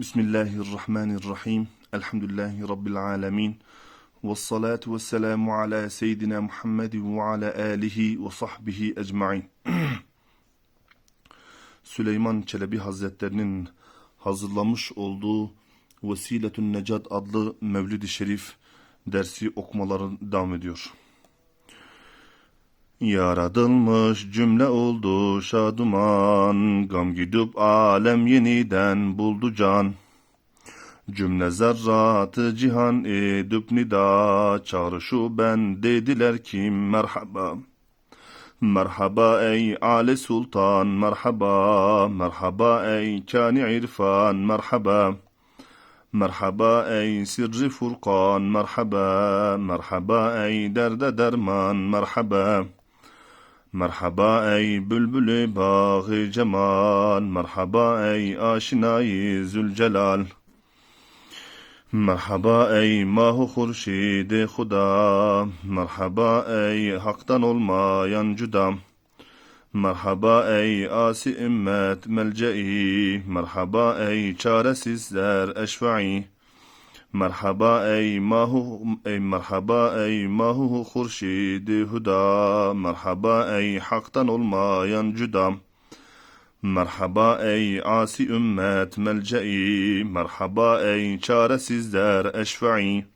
Bismillahirrahmanirrahim. Elhamdülillahi Rabbil alemin. Ve salatu ve selamu ala seyyidina Muhammed ve ala alihi ve sahbihi ecma'in. Süleyman Çelebi Hazretlerinin hazırlamış olduğu Vesiletün Necat adlı Mevlid-i Şerif dersi okumaları devam ediyor. Yaratılmış cümle oldu şaduman, gam gidip alem yeniden buldu can. Cümle zerratı cihan edip nida, çağrışu ben dediler kim merhaba. Merhaba ey Ali Sultan, merhaba, merhaba ey kani irfan, merhaba. Merhaba ey sirri furkan, merhaba, merhaba ey derde derman, merhaba. Merhaba ey bülbülü bağı cemal, merhaba ey aşinayı zülcelal. Merhaba ey mahu hurşidi huda, merhaba ey haktan olmayan cüda. Merhaba ey asi ümmet melce'i, merhaba ey çaresizler eşfa'i. Merhaba ey mahu ey merhaba ey mahu hurşidi huda merhaba ey haktan olmayan cüda merhaba ey asi ümmet melce'i merhaba ey çaresizler eşfa'i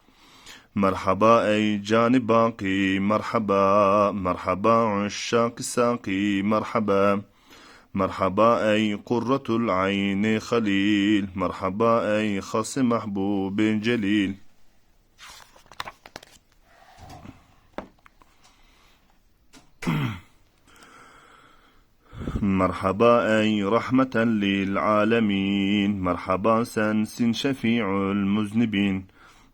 merhaba ey cani baki merhaba merhaba uşşak saki merhaba مرحبا أي قرة العين خليل مرحبا أي خص محبوب جليل مرحبا أي رحمة للعالمين مرحبا سنس شفيع المذنبين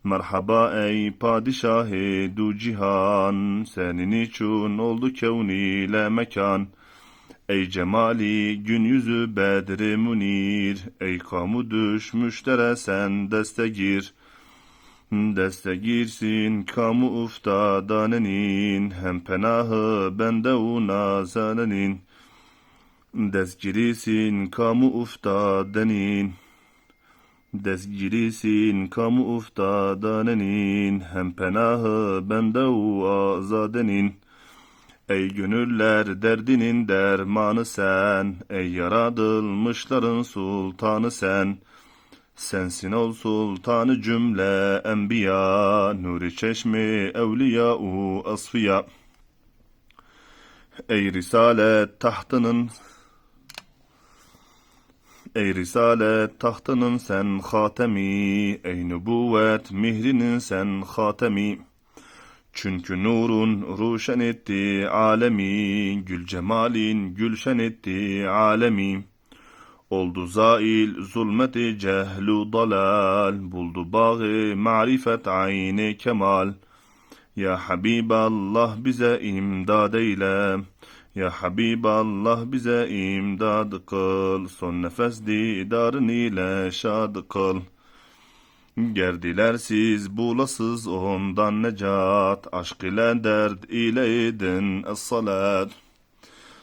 Merhaba ey padişah du cihan, senin için oldu kevni ile mekan. Ey cemali gün yüzü bedri munir, ey kamu düşmüşlere sen deste gir. Deste girsin kamu uftadanenin, hem penahı bende u nazanenin. Dest girisin kamu uftadenin. Dest girisin kamu uftadanenin, hem penahı bende u azadenin. Ey gönüller derdinin dermanı sen, ey yaratılmışların sultanı sen. Sensin ol sultanı cümle enbiya, nuri çeşmi evliya-u asfiya. Ey risalet tahtının Ey risalet tahtının sen hatemi, ey nübüvvet mihrinin sen hatemi. Çünkü nurun ruşen etti alemi, gül cemalin gülşen etti alemi. Oldu zail zulmeti cehlu dalal, buldu bağı marifet ayni kemal. Ya Habiballah bize imdad eyle, Ya Habiballah bize imdad kıl, son nefes didarın ile şad kıl. Gerdiler siz bulasız ondan necat, aşk ile dert ile edin es-salat.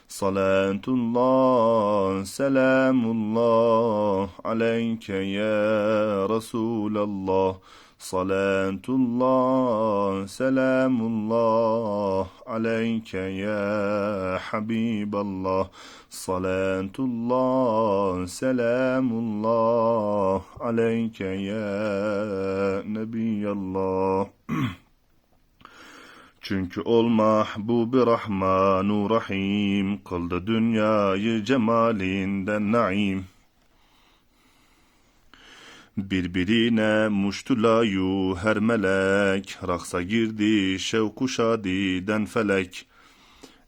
Salatullah, selamullah aleyke ya Resulallah. Salatullah, selamullah aleyke ya Habiballah. Salatullah, selamullah aleyke ya Nebiyallah. Çünkü ol mahbubi Rahmanu Rahim, kıldı dünyayı cemalinden naim. Birbirine muştulayu her melek, raksa girdi şevku şadiden felek.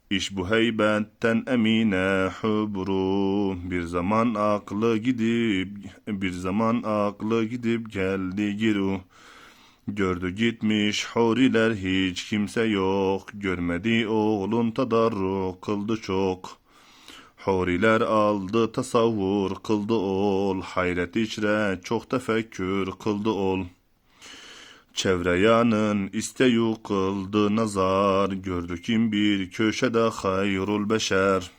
İş bu heybetten emine hubru, bir zaman aklı gidip, bir zaman aklı gidip geldi giru. Gördü gitmiş huriler hiç kimse yok, görmedi oğlun tadarruk kıldı çok. Huriler aldı tasavvur kıldı ol, hayret içre çok tefekkür kıldı ol. Çevre yanın isteyu kıldı nazar, gördü kim bir köşede hayrul beşer.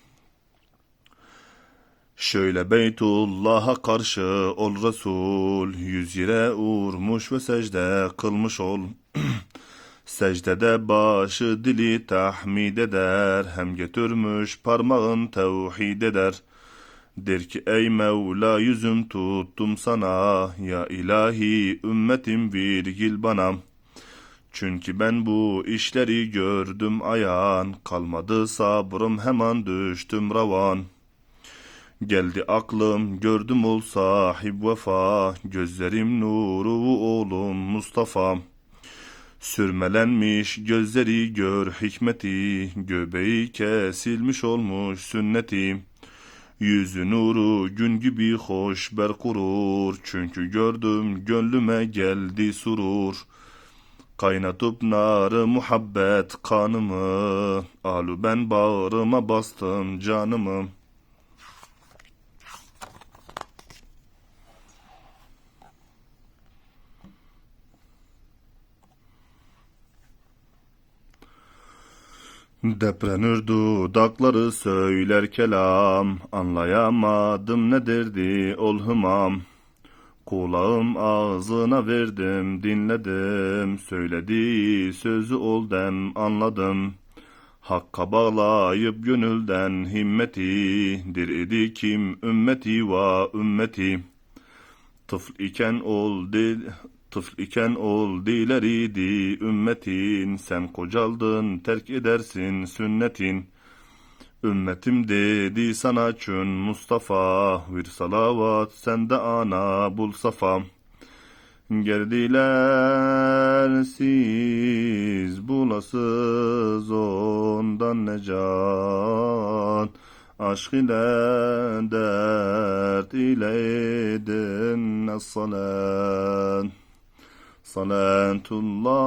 Şöyle Beytullah'a karşı ol Resul, yüz yere vurmuş ve secde kılmış ol. Secdede başı dili tahmid eder, hem götürmüş parmağın tevhid eder. Der ki ey Mevla yüzüm tuttum sana, ya ilahi ümmetim virgil bana. Çünkü ben bu işleri gördüm ayan, kalmadı sabrım hemen düştüm ravan. Geldi aklım gördüm ol sahib vefa, gözlerim nuru oğlum Mustafa. Sürmelenmiş gözleri gör hikmeti, göbeği kesilmiş olmuş sünneti. Yüzü nuru gün gibi hoş ber kurur, çünkü gördüm gönlüme geldi surur. Kaynatıp narı muhabbet kanımı, alu ben bağrıma bastım canımı. Deprenür dudakları söyler kelam, anlayamadım ne derdi ol hımam. Kulağım ağzına verdim, dinledim, söylediği sözü ol dem anladım. Hakka bağlayıp gönülden himmeti, dir idi kim ümmeti va ümmeti. Tıfl iken ol dil, tıfl iken ol dileriydi ümmetin, sen kocaldın terk edersin sünnetin. Ümmetim dedi sana çün Mustafa, bir salavat sende ana bul safa. Geldiler siz bulasız ondan necat. Aşk ile dert ile edin salat. Salatullah,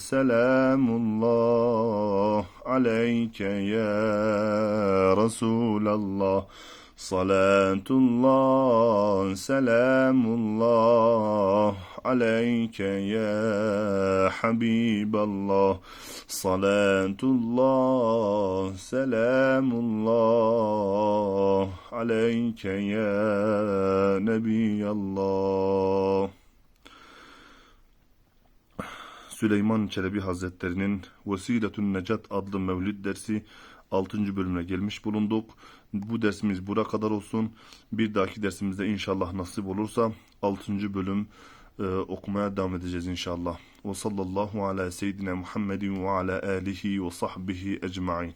selamullah aleyke ya Resulallah. Salatullah, selamullah aleyke ya Habiballah. Salatullah, selamullah aleyke ya Nebiyallah. Süleyman Çelebi Hazretlerinin Vesiletün Necat adlı mevlid dersi 6. bölümüne gelmiş bulunduk. Bu dersimiz bura kadar olsun. Bir dahaki dersimizde inşallah nasip olursa 6. bölüm e, okumaya devam edeceğiz inşallah. Ve sallallahu ala seyyidina Muhammedin ve ala alihi ve sahbihi ecma'in.